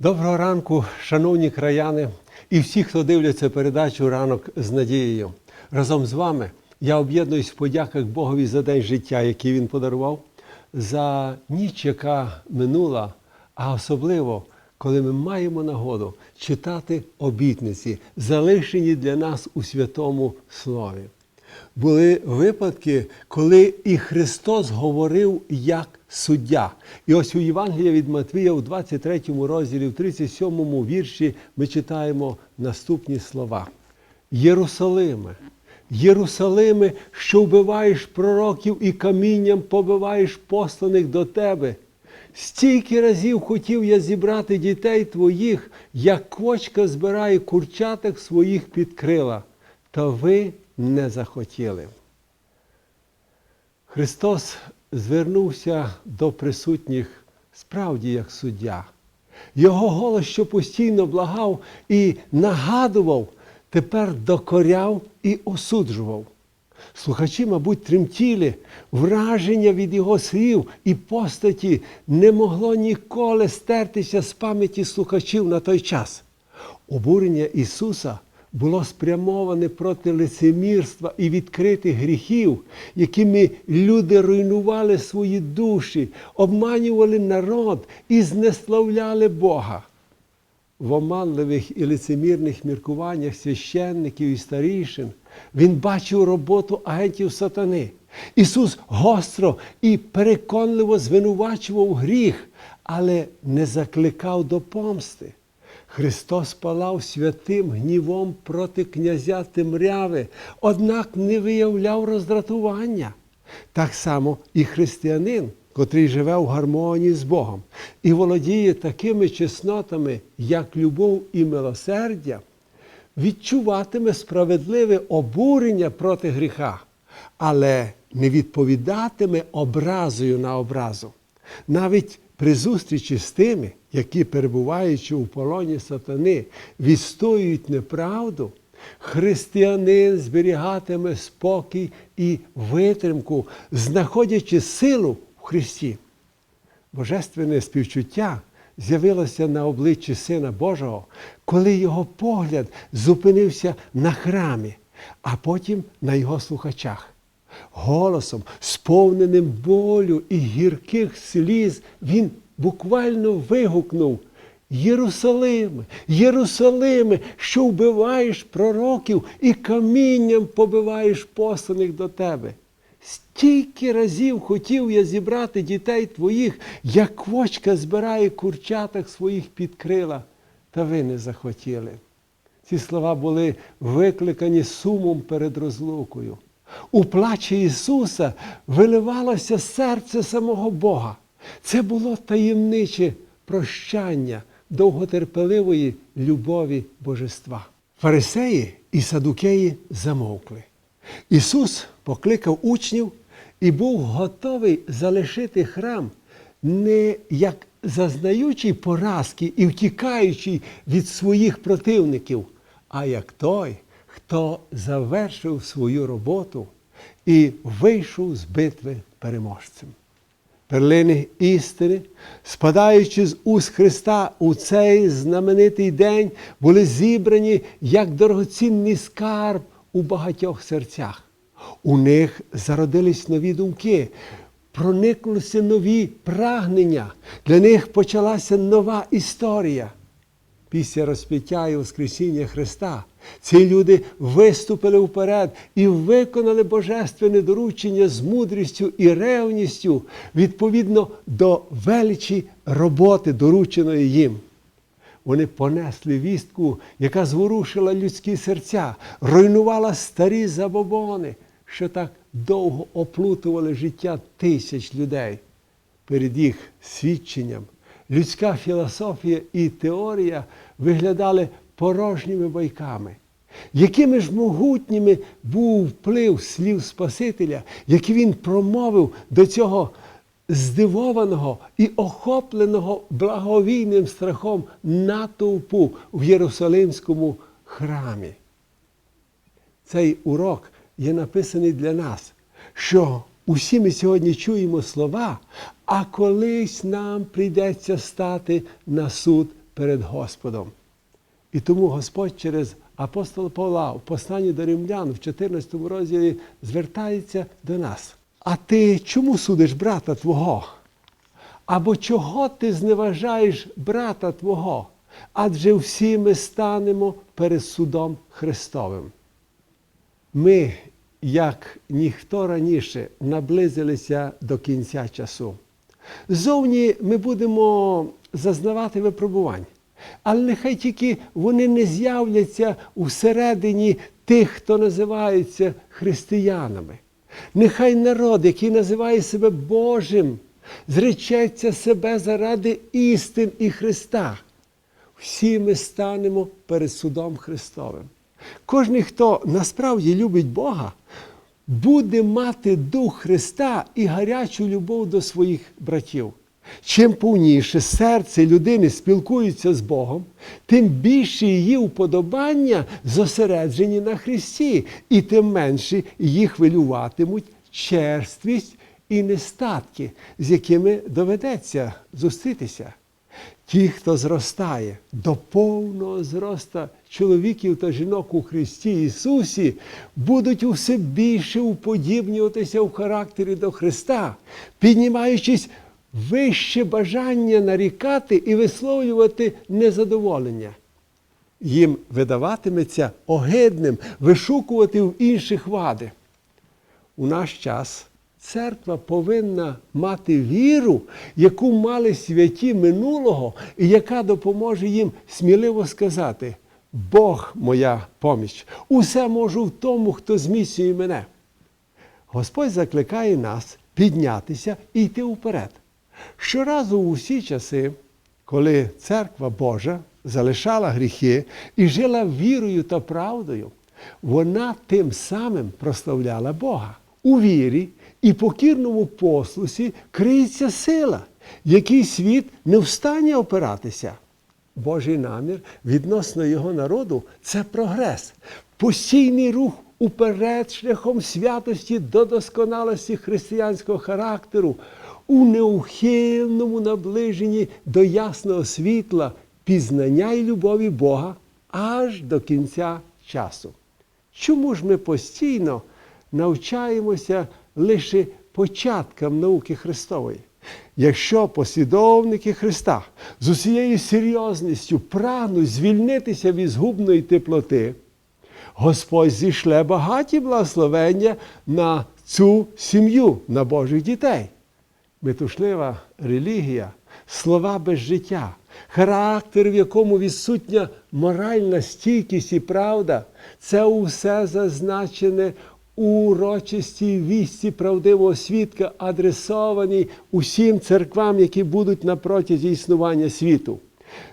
Доброго ранку, шановні краяни і всі, хто дивляться передачу Ранок з надією. Разом з вами я об'єднуюсь в подяках Богові за день життя, який він подарував, за ніч, яка минула, а особливо, коли ми маємо нагоду читати обітниці, залишені для нас у святому слові. Були випадки, коли і Христос говорив як суддя. І ось у Євангелії від Матвія, у 23 розділі, в 37 вірші, ми читаємо наступні слова: Єрусалиме, Єрусалиме, що вбиваєш пророків і камінням побиваєш посланих до тебе. Стільки разів хотів я зібрати дітей твоїх, як квочка збирає курчаток своїх під крила, та ви не захотіли. Христос звернувся до присутніх справді як суддя. Його голос, що постійно благав і нагадував, тепер докоряв і осуджував. Слухачі, мабуть, тремтіли, враження від його слів і постаті не могло ніколи стертися з пам'яті слухачів на той час. Обурення Ісуса було спрямоване проти лицемірства і відкритих гріхів, якими люди руйнували свої душі, обманювали народ і знеславляли Бога. В оманливих і лицемірних міркуваннях священників і старішин він бачив роботу агентів сатани. Ісус гостро і переконливо звинувачував гріх, але не закликав до помсти. Христос палав святим гнівом проти князя Темряви, однак не виявляв роздратування. Так само і християнин, котрий живе в гармонії з Богом і володіє такими чеснотами, як любов і милосердя, відчуватиме справедливе обурення проти гріха, але не відповідатиме образою на образу. Навіть при зустрічі з тими, які, перебуваючи у полоні сатани, відстоюють неправду, християнин зберігатиме спокій і витримку, знаходячи силу в Христі. Божественне співчуття з'явилося на обличчі Сина Божого, коли його погляд зупинився на храмі, а потім на його слухачах. Голосом, сповненим болю і гірких сліз, він буквально вигукнув: Єрусалиме, Єрусалиме, що вбиваєш пророків і камінням побиваєш посланих до тебе. Стільки разів хотів я зібрати дітей твоїх, як квочка збирає курчаток своїх під крила, та ви не захотіли. Ці слова були викликані сумом перед розлукою. У плачі Ісуса виливалося серце самого Бога. Це було таємниче прощання довготерпеливої любові Божества. Фарисеї і садукеї замовкли. Ісус покликав учнів і був готовий залишити храм не як зазнаючий поразки і втікаючий від своїх противників, а як той, хто завершив свою роботу і вийшов з битви переможцем. Перлини істини, спадаючи з уст Христа у цей знаменитий день, були зібрані як дорогоцінний скарб у багатьох серцях. У них зародились нові думки, проникнулися нові прагнення. Для них почалася нова історія. Після розп'яття і Воскресіння Христа ці люди виступили вперед і виконали божественне доручення з мудрістю і ревністю відповідно до величі роботи, дорученої їм. Вони понесли вістку, яка зворушила людські серця, руйнувала старі забобони, що так довго оплутували життя тисяч людей. Перед їх свідченням людська філософія і теорія виглядали порожніми байками. Якими ж могутніми був вплив слів Спасителя, які він промовив до цього здивованого і охопленого благовійним страхом натовпу в Єрусалимському храмі. Цей урок є написаний для нас, що усі ми сьогодні чуємо слова, а колись нам прийдеться стати на суд перед Господом. І тому Господь через апостола Павла в посланні до римлян в 14 розділі звертається до нас. А ти чому судиш брата твого? Або чого ти зневажаєш брата твого? Адже всі ми станемо перед судом Христовим. Ми, як ніхто раніше, наблизилися до кінця часу. Зовні ми будемо зазнавати випробувань, але нехай тільки вони не з'являться всередині тих, хто називається християнами. Нехай народ, який називає себе Божим, зречеться себе заради істин і Христа. Всі ми станемо перед судом Христовим. Кожен, хто насправді любить Бога, буде мати дух Христа і гарячу любов до своїх братів. Чим повніше серце людини спілкується з Богом, тим більше її уподобання зосереджені на Христі, і тим менше її хвилюватимуть черствість і нестатки, з якими доведеться зустрітися. Ті, хто зростає до повного зроста чоловіків та жінок у Христі Ісусі, будуть усе більше уподібнюватися в характері до Христа, піднімаючись вище бажання нарікати і висловлювати незадоволення. Їм видаватиметься огидним вишукувати в інших вади. У наш час церква повинна мати віру, яку мали святі минулого, і яка допоможе їм сміливо сказати: Бог моя поміч, усе можу в тому, хто зміцнює мене. Господь закликає нас піднятися і йти вперед. Щоразу у всі часи, коли церква Божа залишала гріхи і жила вірою та правдою, вона тим самим прославляла Бога. У вірі і покірному послусі криється сила, який світ не встане опиратися. Божий намір відносно його народу це прогрес, постійний рух уперед шляхом святості до досконалості християнського характеру, у неухильному наближенні до ясного світла, пізнання і любові Бога аж до кінця часу. Чому ж ми постійно навчаємося лише початкам науки Христової? Якщо послідовники Христа з усією серйозністю прагнуть звільнитися від згубної теплоти, Господь зійшле багаті благословення на цю сім'ю, на Божих дітей. Метушлива релігія, слова без життя, характер, в якому відсутня моральна стійкість і правда, це усе зазначене урочистій вісті правдивого свідка, адресованій усім церквам, які будуть на протязі існування світу.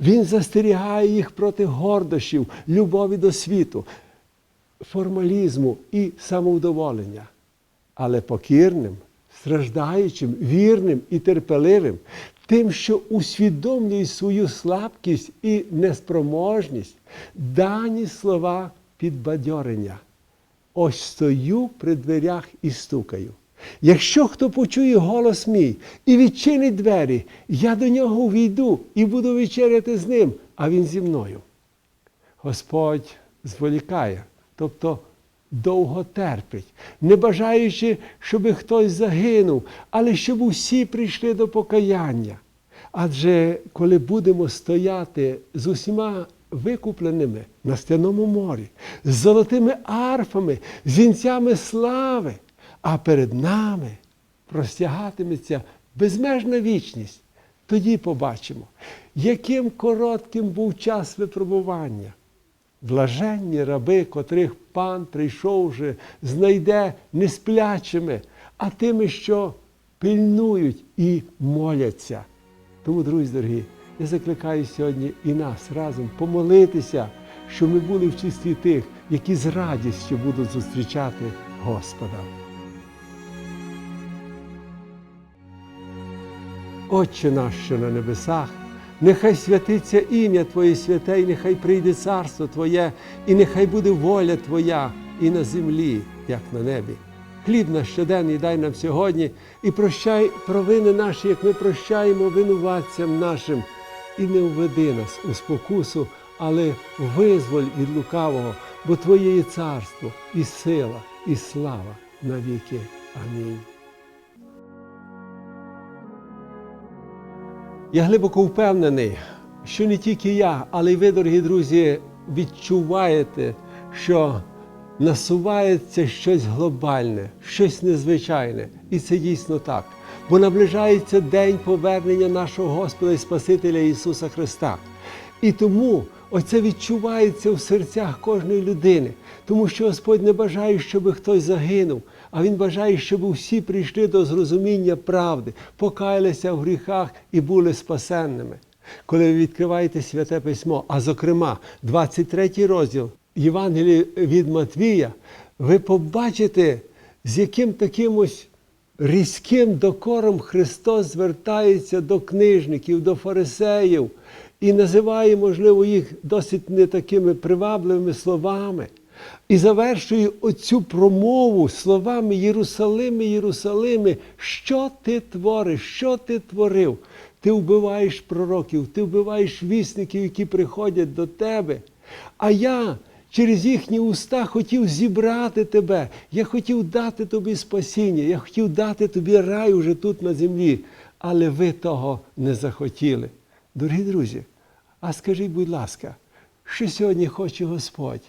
Він застерігає їх проти гордощів, любові до світу, формалізму і самовдоволення, але покірним страждаючим, вірним і терпеливим, тим, що усвідомлюють свою слабкість і неспроможність, дані слова підбадьорення. Ось стою при дверях і стукаю. Якщо хто почує голос мій і відчинить двері, я до нього увійду і буду вечеряти з ним, а він зі мною. Господь зволікає, тобто довго терпить, не бажаючи, щоб хтось загинув, але щоб усі прийшли до покаяння. Адже коли будемо стояти з усіма викупленими на стяному морі, з золотими арфами, з слави, а перед нами простягатиметься безмежна вічність, тоді побачимо, яким коротким був час випробування. Блаженні раби, котрих пан прийшов вже, знайде не сплячими, а тими, що пильнують і моляться. Тому, друзі дорогі, я закликаю сьогодні і нас разом помолитися, щоб ми були в числі тих, які з радістю будуть зустрічати Господа. Отче наш, що на небесах, нехай святиться ім'я Твоє святе, і нехай прийде царство Твоє, і нехай буде воля Твоя і на землі, як на небі. Хліб наш щоденний дай нам сьогодні і прощай провини наші, як ми прощаємо винуватцям нашим. І не введи нас у спокусу, але визволь від лукавого, бо Твоє є царство, і сила, і слава навіки. Амінь. Я глибоко впевнений, що не тільки я, але й ви, дорогі друзі, відчуваєте, що насувається щось глобальне, щось незвичайне. І це дійсно так. Бо наближається день повернення нашого Господа і Спасителя Ісуса Христа. І тому оце відчувається в серцях кожної людини, тому що Господь не бажає, щоб хтось загинув, а Він бажає, щоб всі прийшли до зрозуміння правди, покаялися в гріхах і були спасенними. Коли ви відкриваєте святе письмо, а зокрема, 23 розділ Євангелія від Матвія, ви побачите, з яким таким ось різким докором Христос звертається до книжників, до фарисеїв і називає, можливо, їх досить не такими привабливими словами. І завершує оцю промову словами Єрусалиме, Єрусалиме, що ти твориш, що ти творив? Ти вбиваєш пророків, ти вбиваєш вісників, які приходять до тебе. А я через їхні уста хотів зібрати тебе. Я хотів дати тобі спасіння, я хотів дати тобі рай уже тут на землі. Але ви того не захотіли. Дорогі друзі, а скажіть, будь ласка, що сьогодні хоче Господь?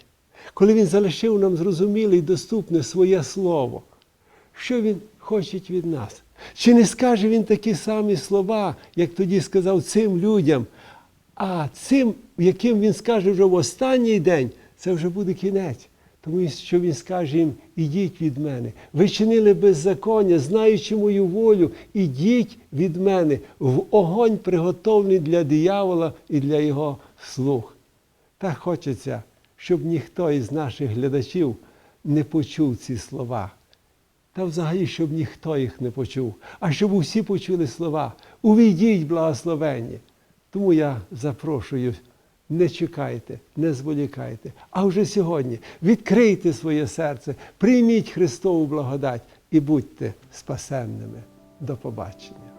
Коли Він залишив нам зрозуміле і доступне своє слово, що Він хоче від нас? Чи не скаже Він такі самі слова, як тоді сказав цим людям, а цим, яким він скаже вже в останній день, це вже буде кінець. Тому що він скаже їм, ідіть від мене. Ви чинили беззаконня, знаючи мою волю, ідіть від мене в огонь, приготовлений для диявола і для його слуг. Так хочеться, щоб ніхто із наших глядачів не почув ці слова. Та взагалі, щоб ніхто їх не почув, а щоб усі почули слова. Увійдіть благословенні. Тому я запрошую, не чекайте, не зволікайте, а вже сьогодні відкрийте своє серце, прийміть Христову благодать і будьте спасенними. До побачення.